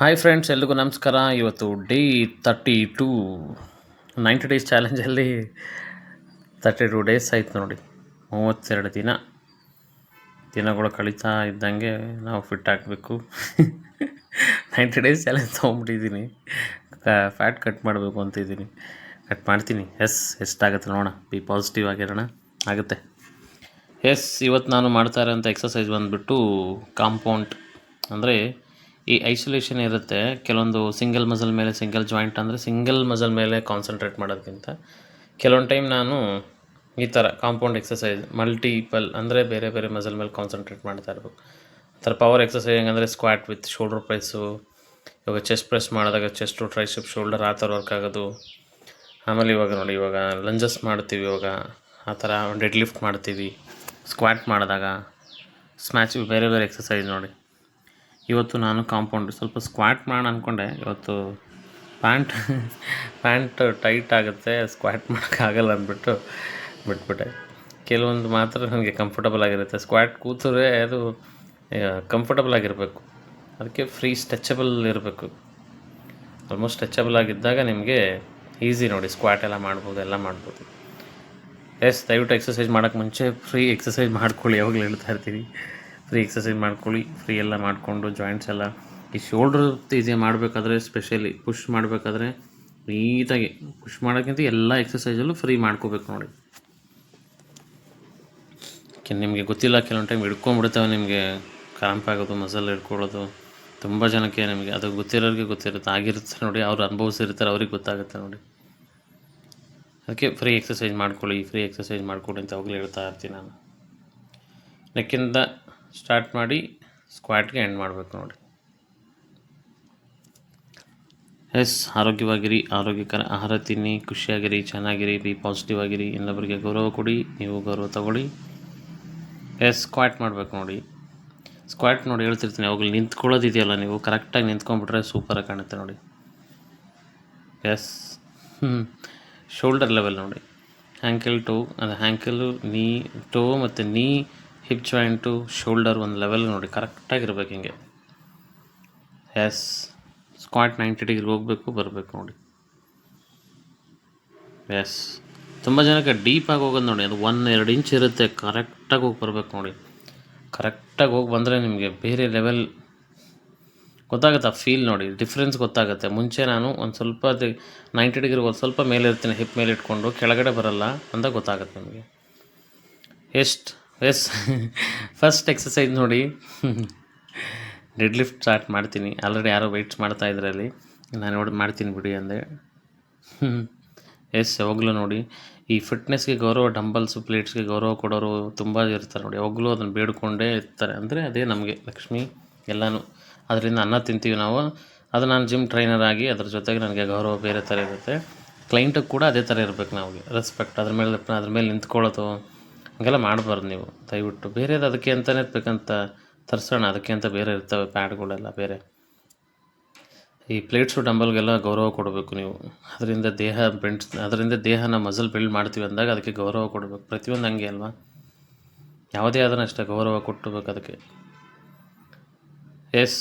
Hi friends ಎಲ್ರಿಗೂ ನಮಸ್ಕಾರ. ಇವತ್ತು day thirty two ninety days ಚಾಲೆಂಜಲ್ಲಿ thirty two days ಆಯ್ತು ನೋಡಿ. ಮೂವತ್ತೆರಡು ದಿನ. ದಿನಗಳು ಕಳೀತಾ ಇದ್ದಂಗೆ ನಾವು ಫಿಟ್ ಆಗಬೇಕು. ನೈಂಟಿ ಡೇಸ್ ಚಾಲೆಂಜ್ ತೊಗೊಂಬಿಟ್ಟಿದ್ದೀನಿ ಫ್ಯಾಟ್ ಕಟ್ ಮಾಡಬೇಕು ಅಂತ ಇದ್ದೀನಿ ಕಟ್ ಮಾಡ್ತೀನಿ. ಎಸ್ ಎಷ್ಟಾಗುತ್ತೆ ನೋಡೋಣ. ಬಿ ಪಾಸಿಟಿವ್ ಆಗಿರೋಣ ಆಗುತ್ತೆ. ಎಸ್ ಇವತ್ತು ನಾನು ಮಾಡ್ತಾ ಇರೋಂಥ ಎಕ್ಸಸೈಸ್ ಬಂದುಬಿಟ್ಟು ಕಾಂಪೌಂಡ್ ಅಂದರೆ ಈ ಐಸೋಲೇಷನ್ ಇರುತ್ತೆ. ಕೆಲವೊಂದು ಸಿಂಗಲ್ ಮಸಲ್ ಮೇಲೆ ಸಿಂಗಲ್ ಜಾಯಿಂಟ್ ಅಂದರೆ ಸಿಂಗಲ್ ಮಸಲ್ ಮೇಲೆ ಕಾನ್ಸಂಟ್ರೇಟ್ ಮಾಡೋದಕ್ಕಿಂತ ಕೆಲವೊಂದು ಟೈಮ್ ನಾನು ಈ ಥರ ಕಾಂಪೌಂಡ್ ಎಕ್ಸಸೈಸ್ ಮಲ್ಟಿಪಲ್ ಅಂದರೆ ಬೇರೆ ಬೇರೆ ಮಸಲ್ ಮೇಲೆ ಕಾನ್ಸಂಟ್ರೇಟ್ ಮಾಡ್ತಾ ಇರಬೇಕು. ಆ ಥರ ಪವರ್ ಎಕ್ಸಸೈಸ್ ಹೆಂಗಂದರೆ ಸ್ಕ್ವಾಟ್ ವಿತ್ ಶೋಲ್ಡರ್ ಪ್ರೆಸ್ಸು ಇವಾಗ ಚೆಸ್ಟ್ ಪ್ರೆಸ್ ಮಾಡಿದಾಗ ಚೆಸ್ಟು ಟ್ರೈಶಿಪ್ ಶೋಲ್ಡರ್ ಆ ಥರ ವರ್ಕ್ ಆಗೋದು. ಆಮೇಲೆ ಇವಾಗ ನೋಡಿ, ಇವಾಗ ಲಂಜಸ್ ಮಾಡ್ತೀವಿ ಇವಾಗ. ಆ ಥರ ಡೆಡ್ ಲಿಫ್ಟ್ ಮಾಡ್ತೀವಿ. ಸ್ಕ್ವಾಟ್ ಮಾಡಿದಾಗ. ಸ್ಮ್ಯಾಚ್ ಬೇರೆ ಬೇರೆ ಎಕ್ಸಸೈಸ್ ನೋಡಿ. ಇವತ್ತು ನಾನು ಕಾಂಪೌಂಡ್ ಸ್ವಲ್ಪ ಸ್ಕ್ವಾಟ್ ಮಾಡೋಣ ಅಂದ್ಕೊಂಡೆ ಇವತ್ತು ಪ್ಯಾಂಟ್ ಪ್ಯಾಂಟ್ ಟೈಟ್ ಆಗುತ್ತೆ, ಸ್ಕ್ವಾಟ್ ಮಾಡೋಕ್ಕಾಗಲ್ಲ ಅಂದ್ಬಿಟ್ಟು ಬಿಟ್ಬಿಟ್ಟೆ. ಕೆಲವೊಂದು ಮಾತ್ರ ನನಗೆ ಕಂಫರ್ಟಬಲ್ ಆಗಿರುತ್ತೆ. ಸ್ಕ್ವಾಟ್ ಕೂತರೆ ಅದು ಕಂಫರ್ಟಬಲ್ ಆಗಿರಬೇಕು. ಅದಕ್ಕೆ ಫ್ರೀ ಸ್ಟ್ರೆಚಬಲ್ ಇರಬೇಕು. ಆಲ್ಮೋಸ್ಟ್ ಸ್ಟ್ರೆಚಬಲ್ ಆಗಿದ್ದಾಗ ನಿಮಗೆ ಈಸಿ ನೋಡಿ, ಸ್ಕ್ವಾಟ್ ಎಲ್ಲ ಮಾಡ್ಬೋದು ಎಲ್ಲ ಮಾಡ್ಬೋದು. ಎಸ್ ದಯವಿಟ್ಟು ಎಕ್ಸಸೈಸ್ ಮಾಡೋಕ್ಕೆ ಮುಂಚೆ ಫ್ರೀ ಎಕ್ಸಸೈಸ್ ಮಾಡ್ಕೊಳ್ಳಿ, ಯಾವಾಗಲೂ ಹೇಳ್ತಾ ಇರ್ತೀವಿ ಫ್ರೀ ಎಕ್ಸಸೈಸ್ ಮಾಡ್ಕೊಳ್ಳಿ ಫ್ರೀ ಎಲ್ಲ ಮಾಡಿಕೊಂಡು ಜಾಯಿಂಟ್ಸ್ ಎಲ್ಲ ಈ ಶೋಲ್ಡ್ರ್ ಈಸಿ ಮಾಡಬೇಕಾದ್ರೆ ಸ್ಪೆಷಲಿ ಪುಷ್ ಮಾಡಬೇಕಾದ್ರೆ ನೀಟಾಗಿ ಪುಷ್ ಮಾಡೋಕ್ಕಿಂತ ಎಲ್ಲ ಎಕ್ಸಸೈಸಲ್ಲೂ ಫ್ರೀ ಮಾಡ್ಕೋಬೇಕು ನೋಡಿ. ನಿಮಗೆ ಗೊತ್ತಿಲ್ಲ, ಕೆಲವೊಂದು ಟೈಮ್ ಹಿಡ್ಕೊಂಡ್ಬಿಡ್ತವೆ ನಿಮಗೆ ಕ್ರಾಂಪ್ ಆಗೋದು ಮಸಲ್ ಹಿಡ್ಕೊಳ್ಳೋದು, ತುಂಬ ಜನಕ್ಕೆ ನಿಮಗೆ ಅದು ಗೊತ್ತಿರೋರಿಗೆ ಗೊತ್ತಿರುತ್ತೆ, ಆಗಿರುತ್ತೆ ನೋಡಿ, ಅವ್ರು ಅನುಭವಿಸಿರ್ತಾರೆ, ಅವ್ರಿಗೆ ಗೊತ್ತಾಗುತ್ತೆ ನೋಡಿ. ಅದಕ್ಕೆ ಫ್ರೀ ಎಕ್ಸಸೈಸ್ ಮಾಡ್ಕೊಳ್ಳಿ ಫ್ರೀ ಎಕ್ಸಸೈಸ್ ಮಾಡ್ಕೊಳ್ಳಿ ಅಂತ ಅವಾಗಲೇ ಹೇಳ್ತಾ ಇರ್ತೀನಿ ನಾನು. ನೆಕ್ಕಿಂದ ಸ್ಟಾರ್ಟ್ ಮಾಡಿ ಸ್ಕ್ವಾಟ್ಗೆ ಎಂಡ್ ಮಾಡಬೇಕು ನೋಡಿ. ಎಸ್, ಆರೋಗ್ಯವಾಗಿರಿ, ಆರೋಗ್ಯಕರ ಆಹಾರ ತಿನ್ನಿ, ಖುಷಿಯಾಗಿರಿ, ಚೆನ್ನಾಗಿರಿ, ಬಿ ಪಾಸಿಟಿವ್ ಆಗಿರಿ. ಇನ್ನೊಬ್ಬರಿಗೆ ಗೌರವ ಕೊಡಿ, ನೀವು ಗೌರವ ತಗೊಳ್ಳಿ. ಎಸ್, ಸ್ಕ್ವಾಟ್ ಮಾಡಬೇಕು ನೋಡಿ. ಸ್ಕ್ವಾಟ್ ನೋಡಿ ಹೇಳ್ತಿರ್ತೀನಿ, ಅವಾಗಲಿ ನಿಂತ್ಕೊಳ್ಳೋದಿದೆಯಲ್ಲ ನೀವು ಕರೆಕ್ಟಾಗಿ ನಿಂತ್ಕೊಂಡ್ಬಿಟ್ರೆ ಸೂಪರಾಗಿ ಕಾಣುತ್ತೆ ನೋಡಿ. ಎಸ್ ಹ್ಞೂ ಶೋಲ್ಡರ್ ಲೆವೆಲ್ ನೋಡಿ. ಹ್ಯಾಂಕಲ್ ಟೋ ಅಂದರೆ ಹ್ಯಾಂಕಲ್ಲು ನೀ ಟೋ ಮತ್ತು ನೀ ಹಿಪ್ ಜಾಯಿಂಟು ಶೋಲ್ಡರ್ ಒಂದು ಲೆವೆಲ್ ನೋಡಿ ಕರೆಕ್ಟಾಗಿರ್ಬೇಕು ಹಿಂಗೆ. ಎಸ್ ಸ್ಕ್ವಾಟ್ ನೈಂಟಿ ಡಿಗ್ರಿ ಹೋಗಬೇಕು, ಬರಬೇಕು ನೋಡಿ. ಎಸ್ ತುಂಬ ಜನಕ್ಕೆ ಡೀಪಾಗಿ ಹೋಗೋದು ನೋಡಿ, ಅದು ಒನ್ ಎರಡು ಇಂಚ್ ಇರುತ್ತೆ ಕರೆಕ್ಟಾಗಿ ಹೋಗಿ ಬರಬೇಕು ನೋಡಿ. ಕರೆಕ್ಟಾಗಿ ಹೋಗಿ ಬಂದರೆ ನಿಮಗೆ ಬೇರೆ ಲೆವೆಲ್ ಗೊತ್ತಾಗುತ್ತೆ ಆ ಫೀಲ್ ನೋಡಿ ಡಿಫ್ರೆನ್ಸ್ ಗೊತ್ತಾಗುತ್ತೆ. ಮುಂಚೆ ನಾನು ಒಂದು ಸ್ವಲ್ಪ ನೈಂಟಿ ಡಿಗ್ರಿ ಒಂದು ಸ್ವಲ್ಪ ಮೇಲೆ ಇರ್ತೀನಿ ಹಿಪ್ ಮೇಲೆ ಇಟ್ಕೊಂಡು, ಕೆಳಗಡೆ ಬರಲ್ಲ ಅಂತ ಗೊತ್ತಾಗುತ್ತೆ ನಿಮಗೆ. ಎಷ್ಟು ಎಸ್. ಫಸ್ಟ್ ಎಕ್ಸಸೈಸ್ ನೋಡಿ ಡೆಡ್ ಲಿಫ್ಟ್ ಸ್ಟಾರ್ಟ್ ಮಾಡ್ತೀನಿ. ಆಲ್ರೆಡಿ ಯಾರೋ ವೆಯ್ಟ್ಸ್ ಮಾಡ್ತಾ ಇದ್ರಲ್ಲಿ. ನಾನು ನೋಡಿ ಮಾಡ್ತೀನಿ ಬಿಡಿ ಅಂದೆ. ಎಸ್ ಯಾವಾಗಲೂ ನೋಡಿ. ಈ ಫಿಟ್ನೆಸ್ಗೆ ಗೌರವ ಡಂಬಲ್ಸ್ ಪ್ಲೇಟ್ಸ್ಗೆ ಗೌರವ ಕೊಡೋರು ತುಂಬ ಇರ್ತಾರೆ ನೋಡಿ. ಯಾವಾಗಲೂ ಅದನ್ನು ಬೇಡಿಕೊಂಡೇ ಇರ್ತಾರೆ. ಅಂದರೆ ಅದೇ ನಮಗೆ, ಲಕ್ಷ್ಮಿ ಎಲ್ಲನೂ. ಅದರಿಂದ ಅನ್ನ ತಿಂತೀವಿ ನಾವು. ಅದು ನಾನು ಜಿಮ್ ಟ್ರೈನರ್ ಆಗಿ ಅದ್ರ ಜೊತೆಗೆ ನನಗೆ ಗೌರವ ಬೇರೆ ಥರ ಇರುತ್ತೆ. ಕ್ಲೈಂಟಿಗೆ ಕೂಡ ಅದೇ ಥರ ಇರಬೇಕು ನಮಗೆ. ರೆಸ್ಪೆಕ್ಟ್ ಅದ್ರ ಮೇಲೆ ಅದ್ರ ಮೇಲೆ ನಿಂತ್ಕೊಳ್ಳೋದು. ಹಂಗೆಲ್ಲ ಮಾಡಬಾರ್ದು ನೀವು. ದಯವಿಟ್ಟು ಬೇರೆದು ಅದಕ್ಕೆ ಅಂತಲೇ ಇರ್ತಕ್ಕಂಥ ತರ್ಸೋಣ. ಅದಕ್ಕೆ ಅಂತ ಬೇರೆ ಇರ್ತವೆ ಪ್ಯಾಡ್ಗಳೆಲ್ಲ ಬೇರೆ. ಈ ಪ್ಲೇಟ್ಸು ಡಂಬಲ್ಗೆಲ್ಲ ಗೌರವ ಕೊಡಬೇಕು ನೀವು. ಅದರಿಂದ ದೇಹ ಬೆಂಡ್, ಅದರಿಂದ ದೇಹನ ಮಸಲ್ ಬಿಲ್ಡ್ ಮಾಡ್ತೀವಿ ಅಂದಾಗ ಅದಕ್ಕೆ ಗೌರವ ಕೊಡಬೇಕು. ಪ್ರತಿಯೊಂದು ಹಂಗೆ ಅಲ್ವಾ? ಯಾವುದೇ ಆದ್ರೂ ಅಷ್ಟೇ ಗೌರವ ಕೊಟ್ಟಬೇಕು ಅದಕ್ಕೆ. ಎಸ್.